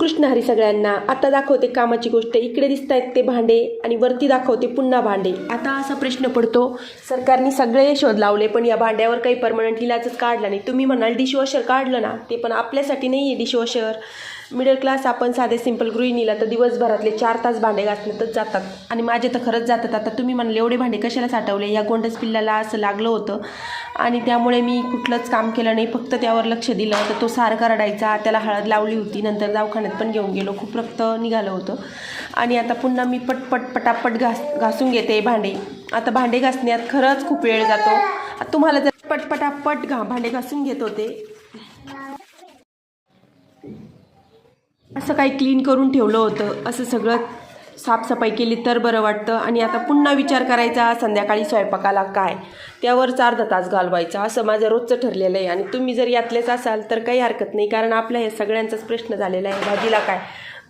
रामकृष्ण हरी सगळ्यांना आता दाखवते कामाची गोष्ट. इकडे दिसत आहेत ते भांडे आणि वरती दाखवते पुन्हा भांडे. आता असा प्रश्न पडतो सरकारने सगळे शोध लावले पण या भांड्यावर काही परमनंट इलाजच काढला नाही. तुम्ही म्हणाल डिशवॉशर काढलं ना ते पण आपल्यासाठी नाही आहे डिशवॉशर मिडल क्लास आपण साधे सिंपल गृहिणीला तर दिवसभरातले चार तास भांडे घासण्यातच जातात. आणि माझे तर खरंच जातात. आता तुम्ही म्हणाले एवढे भांडे कशाला साठवले? या गोंडस पिल्लाला असं लागलं होतं. आणि त्यामुळे मी कुठलंच काम केलं नाही. फक्त त्यावर लक्ष दिलं. तर तो सारखा रडायचा त्याला हळद लावली होती नंतर दवाखान्यात पण घेऊन गेलो. खूप रक्त निघालं होतं. आणि आता पुन्हा मी पटपट पटापट घास घासून घेते भांडे. आता भांडे घासण्यात खरंच खूप वेळ जातो. आता तुम्हाला जर पटपटापट घा भांडे घासून घेत होते. असं काही क्लीन करून ठेवलं होतं. असं सगळं साफसफाई केली तर बरं वाटतं. आणि आता पुन्हा विचार करायचा संध्याकाळी स्वयंपाकाला काय? त्यावरच अर्धा तास घालवायचा. असं माझं रोजचं ठरलेलं आहे. आणि तुम्ही जर यातलेच असाल तर काही हरकत नाही. कारण आपल्या हे सगळ्यांचाच प्रश्न झालेला आहे. भाजीला काय?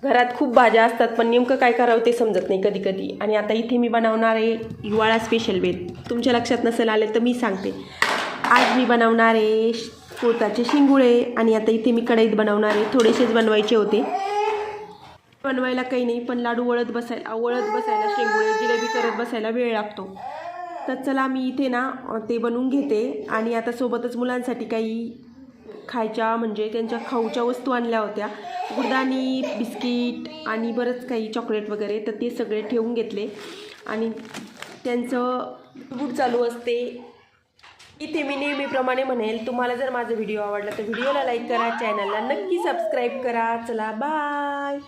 घरात खूप भाज्या असतात पण नेमकं काय करावं ते समजत नाही कधी कधी आणि आता इथे मी बनवणार आहे हिवाळा स्पेशल बेत तुमच्या लक्षात नसेल आले तर मी सांगते. आज मी बनवणार आहे पोताचे शिंगुळे. आणि आता इथे मी कढईत बनवणार आहे. थोडेसेच बनवायचे होते. बनवायला काही नाही पण लाडू वळत बसायला वळत बसायला शेंगुळे जिलेबी करत बसायला वेळ लागतो. तर चला मी इथे ना ते बनवून घेते. आणि आता सोबतच मुलांसाठी काही खायच्या म्हणजे त्यांच्या खाऊच्या वस्तू आणल्या होत्या. गुरदानी बिस्किट आणि बरंच काही चॉकलेट वगैरे तर ते सगळे ठेवून घेतले. आणि त्यांचं बूट चालू असते. इथे मी नेहमीप्रमाणे म्हणेल तुम्हाला जर माझा व्हिडिओ आवडला तर व्हिडिओला लाईक करा चॅनलला नक्की सबस्क्राईब करा. चला बाय